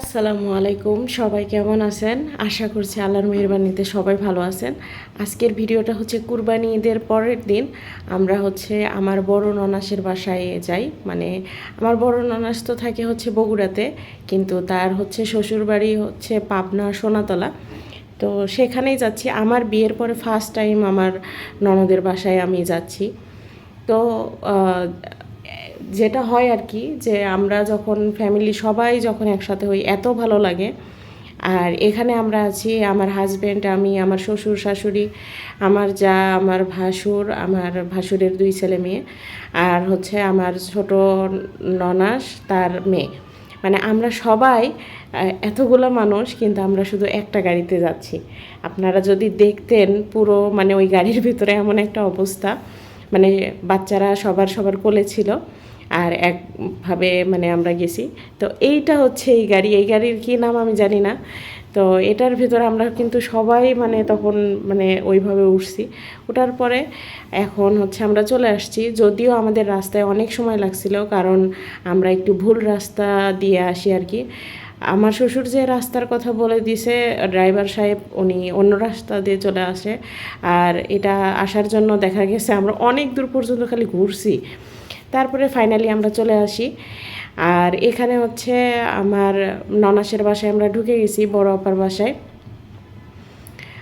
আসসালামু আলাইকুম। সবাই কেমন আছেন? আশা করছি আল্লাহর মেহরবানিতে সবাই ভালো আছেন। আজকের ভিডিওটা হচ্ছে কুরবানি ঈদের পরের দিন। আমরা হচ্ছে আমার বড় ননাসের বাসায় যাই। মানে আমার বড় ননাস তো থাকে হচ্ছে বগুড়াতে, কিন্তু তার হচ্ছে শ্বশুরবাড়ি হচ্ছে পাবনা, সোনাতলা। তো সেখানেই যাচ্ছি। আমার বিয়ের পরে ফার্স্ট টাইম আমার ননদের বাসায় আমি যাচ্ছি। তো যেটা হয় আর কি, যে আমরা যখন ফ্যামিলি সবাই যখন একসাথে হই, এত ভালো লাগে। আর এখানে আমরা আছি, আমার হাজব্যান্ড আমি, আমার শ্বশুর, শাশুড়ি, আমার যা, আমার ভাসুর, আমার ভাসুরের দুই ছেলে মেয়ে, আর হচ্ছে আমার ছোট ননাস, তার মেয়ে। মানে আমরা সবাই এতগুলো মানুষ, কিন্তু আমরা শুধু একটা গাড়িতে যাচ্ছি। আপনারা যদি দেখতেন পুরো মানে ওই গাড়ির ভিতরে এমন একটা অবস্থা। মানে বাচ্চারা সবার সবার কোলে ছিল আর একভাবে মানে আমরা গেছি। তো এইটা হচ্ছে এই গাড়ি। এই গাড়ির কী নাম আমি জানি না। তো এটার ভিতরে আমরা কিন্তু সবাই মানে তখন মানে ওইভাবে উঠছি। ওঠার পরে এখন হচ্ছে আমরা চলে আসছি। যদিও আমাদের রাস্তায় অনেক সময় লাগছিল, কারণ আমরা একটু ভুল রাস্তা দিয়ে আসি আর কি। আমার শ্বশুর যে রাস্তার কথা বলে দিছে ড্রাইভার সাহেব উনি অন্য রাস্তা দিয়ে চলে আসে। আর এটা আসার জন্য দেখা গেছে আমরা অনেক দূর পর্যন্ত খালি ঘুরছি। তারপরে ফাইনালি আমরা চলে আসি। আর এখানে হচ্ছে আমার ননাসের বাসায় আমরা ঢুকে গেছি, বড় আপার বাসায়।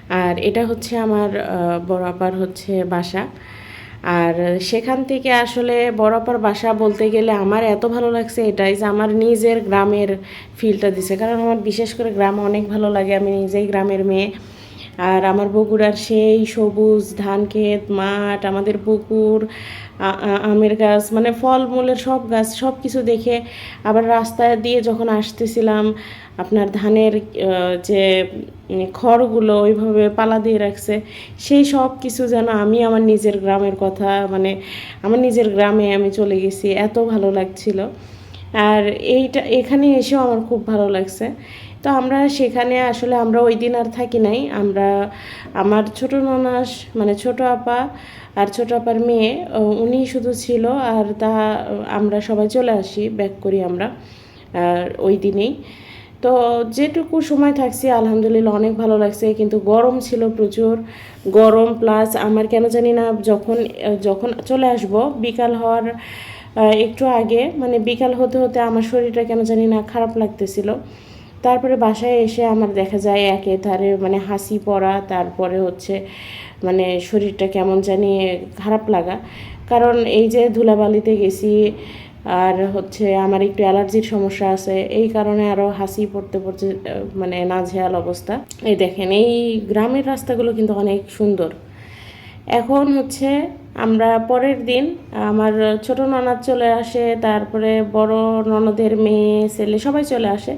আর এটা হচ্ছে আমার বড় আপার হচ্ছে বাসা। আর সেখান থেকে আসলে বড়পার বাসা বলতে গেলে আমার এত ভালো লাগছে এটাই যে আমার নিজের গ্রামের ফিলটা দিছে। কারণ আমার বিশেষ করে গ্রাম অনেক ভালো লাগে। আমি নিজেই গ্রামের মেয়ে। আর আমার বগুড়ার সেই সবুজ ধান ক্ষেত, মাঠ, আমাদের পুকুর আমের গাছ মানে ফলমূলের সব গাছ সব কিছু দেখে আবার রাস্তা দিয়ে যখন আসতেছিলাম, আপনার ধানের যে খড়গুলো ওইভাবে পালা দিয়ে রাখছে, সেই সব কিছু যেন আমি আমার নিজের গ্রামের কথা মানে আমার নিজের গ্রামে আমি চলে গেছি, এত ভালো লাগছিল। আর এইটা, এখানে এসেও আমার খুব ভালো লাগছে। তো আমরা সেখানে আসলে আমরা ওই দিন আর থাকি নাই। আমরা, আমার ছোট ননাস মানে ছোট আপা আর ছোট আপার মেয়ে উনি শুধু ছিল আর তা, আমরা সবাই চলে আসি ব্যাক করি আমরা ওই দিনেই। তো যেটুকু সময় থাকছি, আলহামদুলিল্লাহ অনেক ভালো লাগছে, কিন্তু গরম ছিল প্রচুর। গরম প্লাস আমার কেন জানি না, যখন যখন চলে আসব, বিকাল হওয়ার একটু আগে মানে বিকাল হতে হতে আমার শরীরটা কেন জানি না খারাপ লাগতেছিল। তারপরে বাসায় এসে আমার দেখা যায় একে ধারে মানে হাসি পড়া তারপরে হচ্ছে মানে শরীরটা কেমন জানি খারাপ লাগা। কারণ এই যে ধুলাবালিতে গেছি আর হচ্ছে আমার একটু অ্যালার্জির সমস্যা আছে, এই কারণে আরও হাসি পড়তে পড়তে মানে নাজেহাল অবস্থা। এই দেখেন, এই গ্রামের রাস্তাগুলো কিন্তু অনেক সুন্দর। এখন হচ্ছে আমরা পরের দিন, আমার ছোট ননদ চলে আসে, তারপরে বড় ননদের মেয়ে, ছেলে সবাই চলে আসে।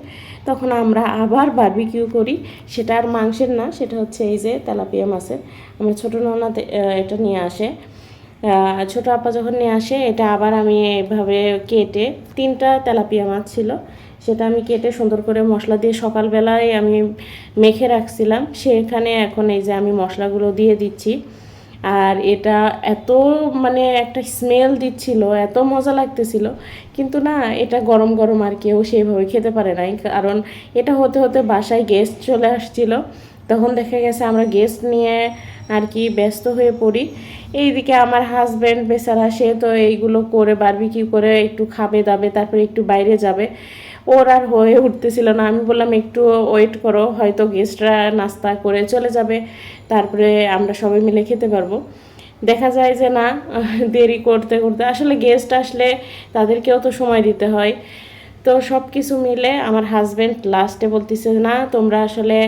তখন আমরা আবার বারবিকিউ করি। সেটা আর মাংসের না, সেটা হচ্ছে এই যে তেলাপিয়া মাছের। আমার ছোট ননদ এটা নিয়ে আসে। ছোট আপা যখন নিয়ে আসে, এটা আবার আমি এভাবে কেটে, তিনটা তেলাপিয়া মাছ ছিল। সেটা আমি কেটে সুন্দর করে মশলা দিয়ে সকালবেলায় আমি মেখে রাখছিলাম। সেখানে এখন এই যে আমি মশলাগুলো দিয়ে দিচ্ছি। আর এটা এত মানে একটা স্মেল দিচ্ছিল, এত মজা লাগতেছিল। কিন্তু না, এটা গরম গরম আর কেউ সেইভাবে খেতে পারে নাই। কারণ এটা হতে হতে বাসায় গেস্ট চলে আসছিল। তখন দেখা গেছে আমরা গেস্ট নিয়ে আর কি ব্যস্ত হয়ে পড়ি। এইদিকে আমার হাজব্যান্ড বেচারা, সে তো এইগুলো করে বারবিকিউ করে একটু খাবে দাবে তারপরে একটু বাইরে যাবে। ওর আর হয়ে উঠতেছিল না। আমি বললাম, একটু ওয়েট করো, হয়তো গেস্টরা নাস্তা করে চলে যাবে, তারপরে আমরা সবাই মিলে খেতে পারব। দেখা যায় যে না, দেরি করতে করতে আসলে গেস্ট আসলে তাদেরকেও তো সময় দিতে হয়। তো সব কিছু মিলে আমার হাজব্যান্ড লাস্টে বলতেছে, না, তোমরা আসলে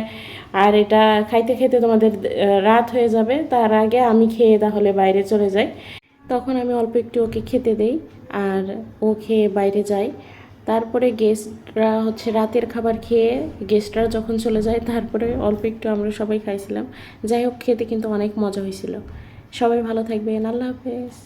আর এটা খাইতে খাইতে তোমাদের রাত হয়ে যাবে, তার আগে আমি খেয়ে তাহলে বাইরে চলে যাই। তখন আমি অল্প একটু ওকে খেতে দেই, আর ও খেয়ে বাইরে যায়। তারপরে গেস্টরা হচ্ছে রাতের খাবার খেয়ে গেস্টরা যখন চলে যায়, তারপরে অল্প একটু আমরা সবাই খাইছিলাম। যাই হোক, খেতে কিন্তু অনেক মজা হয়েছিল সবাই ভালো থাকবেন। আল্লাহ হাফেজ।